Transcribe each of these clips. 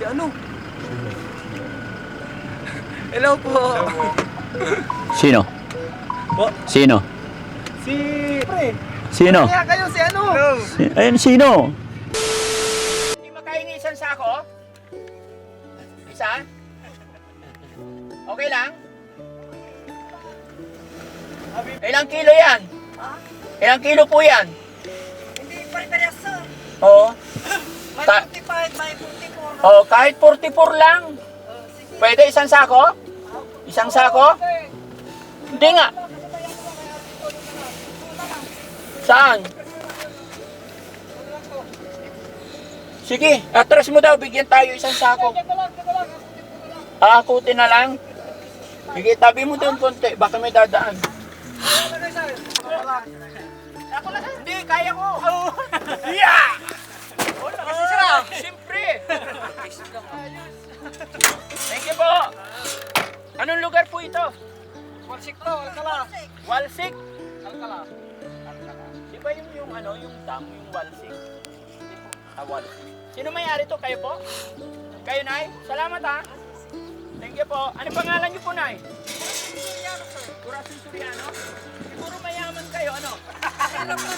Si ano? Hello po. Sino? Po? Sino? Si... Pre. Sino? Kaya kayo si ano? Si- Ayun, sino? Hindi makahingi isang sako? Isa? Okay lang? Ilang kilo yan? Ilang kilo po yan? Hindi pare-parehas sir. Oo. May Ta- 45, may 44. Oh, kahit 44 lang. Pwede isang sako? Isang sako? Hindi nga. Saan? Sige, atras mo daw, bigyan tayo isang sako. Aakutin na lang. Sige, tabi mo doon konti, baka may dadaan. Hindi, kaya ko. Yeah! Oh, siyempre. Thank you po. Anong lugar po ito? Walsik to, alkala. Walsik? Alkala. Di ba yung, yung ano, yung dam, yung Walsik? Ah, Walsik. Sino may-ari to? Kayo po? Kayo, Nay? Salamat ha. Thank you po. Ano pangalan niyo po, Nay? Corazon Suriano? Siguro mayaman kayo, ano?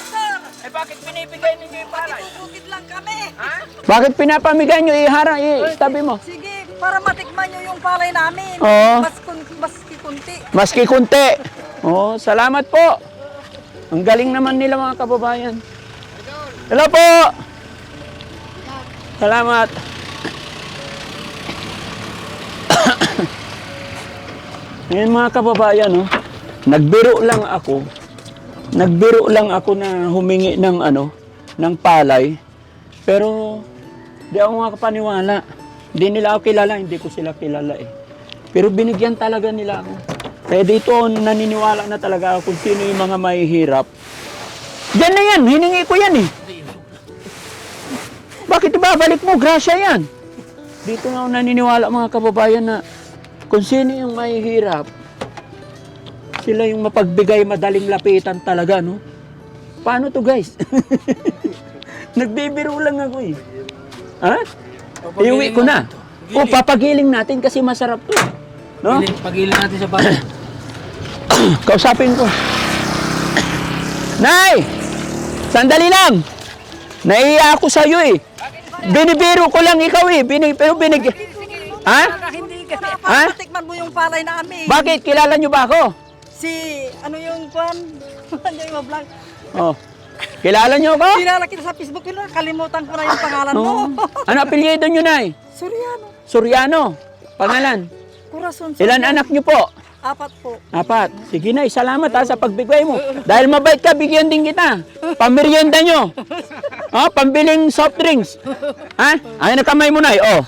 Sir. Eh bakit binibigay ninyo yung palay? Bakit pinapamigay nyo? Iharang, itabi mo. Sige, para matikman nyo yung palay namin. Oo. Mas, kun, mas kikunti. Maski kunti. Oh, salamat po. Ang galing naman nila mga kababayan. Hello po. Salamat. Ngayon mga kababayan, oh, nagbiro lang ako. Nagbiro lang ako na humingi ng ano, ng palay. Pero di ako makapaniwala. Hindi nila ako kilala, hindi ko sila kilala eh. Pero binigyan talaga nila ako. Kaya dito naniniwala na talaga ako kung sino yung mga mahihirap. Yan na yan, hiningi ko yan eh. Bakit ibabalik mo? Grasya yan. Dito nga ako naniniwala mga kababayan na kung sino yung mahihirap, sila yung mapagbigay madaling lapitan talaga, no? Paano to guys? Nagbibiro lang ako eh. Ha? Iuwi ko na. O, papagiling natin kasi masarap to. No? Pagiling natin sa bahay. Kausapin ko. Nay! Sandali lang! Naiiya ako sa iyo eh. Binibiro ko lang ikaw eh. Binig, pero binig... Ha? Hindi ka na, Ha? para matikman mo yung palay namin. Bakit? Kilala niyo ba ako? Si, ano yung kwan? Ano yung mablog? Oh. Kilala niyo ako? Kilala kita sa Facebook yun, kalimutan ko na yung pangalan mo. Oh. Ano apelyido niyo, Nay? Suryano. Suryano. Pangalan. Corazon. Ilan anak niyo po? Apat po. Apat. Sige na, salamat ha sa pagbigay mo. Dahil mabait ka, bigyan din kita. Pamerienda nyo. Oh, pambiling soft drinks. Ha? Ay, nakamay mo na. Oh.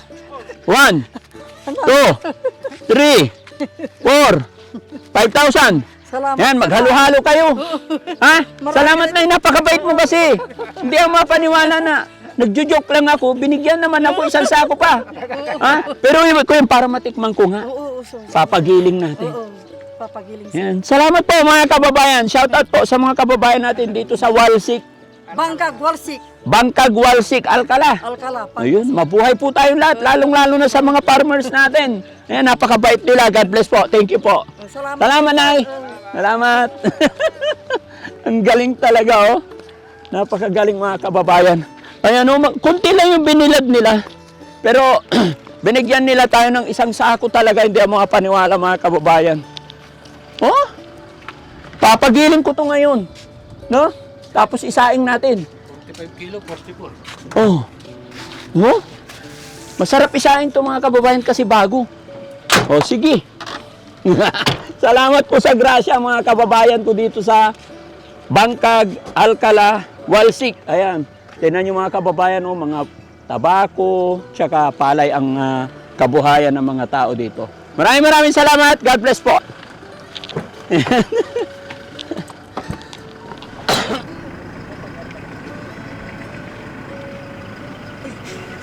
One, two, three, four, five thousand. Salamat. Yan, maghalo-halo kayo. Ha? Salamat na, napakabait mo kasi. Hindi ako mapaniwala na nagjo-joke lang ako, binigyan naman ako isang sako pa. Ha? Pero yun, ko yun, para matikman ko nga. Papagiling natin. Papagiling Yan. Salamat po mga kababayan. Shout out po sa mga kababayan natin dito sa Walsik, Bangkag, Walsik, Bangkag Walsik, Alcala. Alcala. Pag- Ayun, mabuhay po tayong lahat, lalong-lalo na sa mga farmers natin. Ayan, napakabait nila. God bless po. Thank you po. Salamat. Salamat, Nay. Salamat. Ang galing talaga, oh. Napakagaling mga kababayan. Ayan, oh, kunti lang yung binilad nila. Pero, binigyan nila tayo ng isang sako talaga. Hindi ang mga paniwala, mga kababayan. Oh, papagiling ko to ngayon. No? Tapos isaing natin. 45 kilo, 44. Oh. Oh? Masarap isain to mga kababayan kasi bago. Oh, sige. Salamat po sa grasya mga kababayan ko dito sa Bangkag, Alcala, Walsik. Ayan. Tingnan nyo mga kababayan, oh, mga tabako, tsaka palay ang ah, kabuhayan ng mga tao dito. Maraming maraming salamat. God bless po.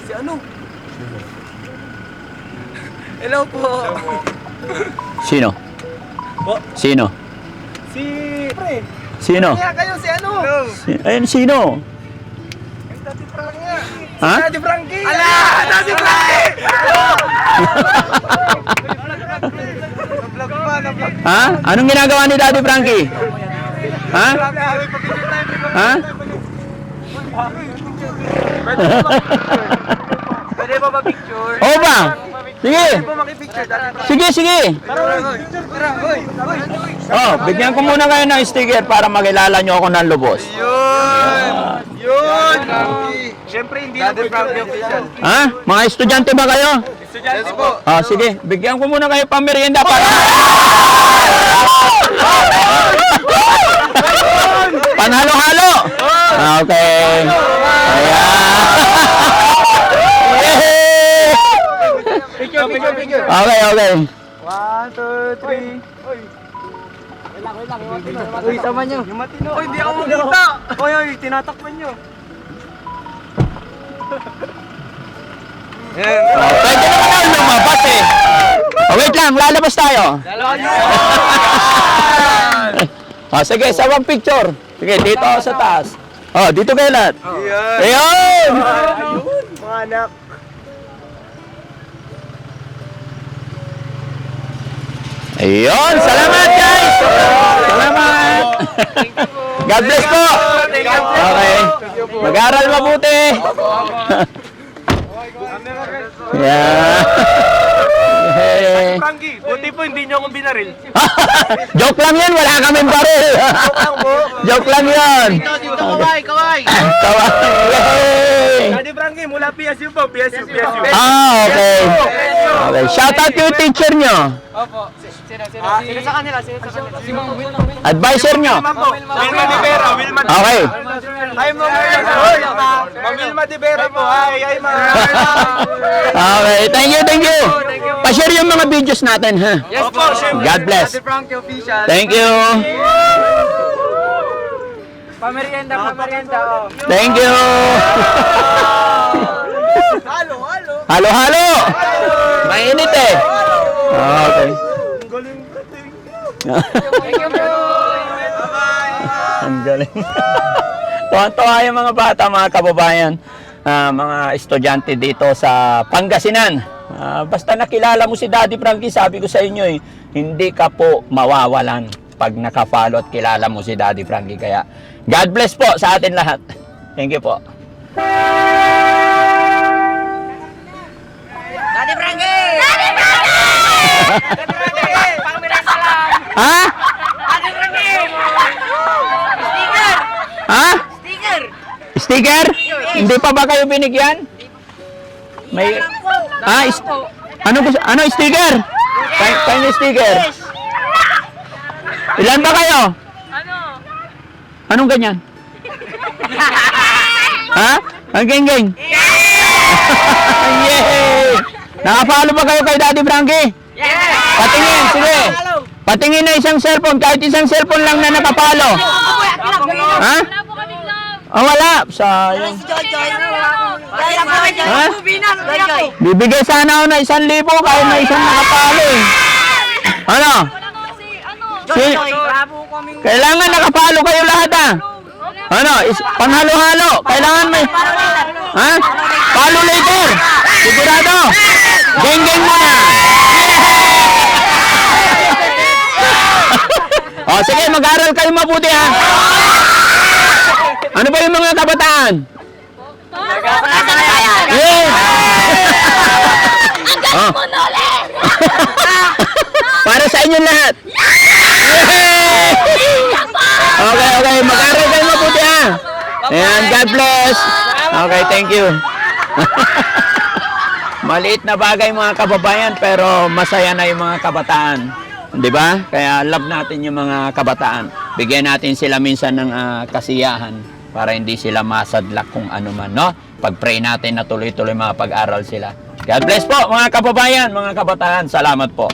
Si ano? Hello po. Sino? Po? Sino? Si... Pre. Sino? Kaya kayo si ano? Si- Ayun, sino? Ay, nga. Ha? Daddy Frankie! Ala! Daddy Frankie! Pa. Ha? Anong ginagawa ni Daddy Frankie? Ha? Ha? Pwede ba ba-picture? Oo ba? Sige. Sige, sige. Oh, bigyan ko muna kayo ng sticker para makilala nyo ako ng lubos. Yun! Yun! Siyempre, hindi lang official. Ha? Mga estudyante ba kayo? Estudyante po. Ah, sige. Bigyan ko muna kayo pang merienda para... Panhalo-halo! Ah, Okay. Ayan. Yay! Picture, picture, picture. Okay, okay. One, two, three. Uy. Uy, sama nyo. Yung matino. Uy, hindi ako makita. Uy, uy, tinatakpan nyo. Pwede naman lang lumabas eh. Oh, wait lang, lalabas tayo. Nyo. Oh, sige, sawang picture. Sige, dito ako sa taas. Oh, dito kayo lahat. Ayun! Ayun. Mga anak. Ayun! Salamat guys! Salamat! God bless po! Okay. Mag-aral mabuti! Yeah. Yay. Frankie, buti po hindi nyo akong binaril. Joke lang yan, wala kaming baril. Joke lang yan. kaway, kaway. Kawaii. Daddy Frankie, mula PSU po, PSU, PSU. Ah, okay. Okay, shout out yung teacher nyo. Ah, sino sa kanila? Sino sa kanila? Si Mang Will. Advisor nyo. Wilma Di Vera, Wilma Di Okay. Hi, Ma'am Wilma. Ma'am Wilma Di Vera po. Hi, hi, Ma'am. Okay, thank you, thank you. Pa-share yung mga videos natin, ha? Yes po. God bless. Thank you. Pamerienda, pamerienda. oh. Thank you. Halo, halo. Halo-halo. Mainit eh. Okay. Ang galing ko. Thank you, bro. Bye-bye. Ang galing. Tuwan-tuwa yung mga bata, mga kababayan, ah, mga estudyante dito sa Pangasinan. Ah, basta nakilala mo si Daddy Frankie, sabi ko sa inyo eh, hindi ka po mawawalan pag nakafollow at kilala mo si Daddy Frankie. Kaya God bless po sa atin lahat. Thank you po. Ha? Ha? Sticker! Sticker? Hindi pa ba kayo binigyan? May Ah, is- ano gusto? Ano sticker? Kay kayo sticker. Ilan ba kayo? Ano? Anong ganyan? ha? Ang geng-geng? Yay! Nakapalo ba kayo kay Daddy Frankie? Patingin, sige. Patingin na isang cellphone, kahit isang cellphone lang na nakapalo. Ha? Oh, wala. Sayang. Si. Ha? Bibigay sana ako ng isang libo kahit na isang nakapalo eh. Ano? Joy Joy. Bravo kami. Kailangan nakapalo kayo lahat ah. Ano? Is, panghalo-halo. Kailangan may... Ha? Palo later. Sigurado. Geng-geng mo o sige, mag-aral kayo mabuti ha. Ano ba yung mga kabataan? Yes! Oh. Para sa inyo lahat. Yay! Okay, okay. Mag-aral kayo mabuti ha. Ayan, God bless. Okay, thank you. Maliit na bagay mga kababayan pero masaya na yung mga kabataan. 'Di ba? Kaya love natin yung mga kabataan. Bigyan natin sila minsan ng ah, kasiyahan para hindi sila masadlak kung ano man, no? Pag-pray natin na tuloy-tuloy mga pag-aral sila. God bless po mga kababayan, mga kabataan. Salamat po.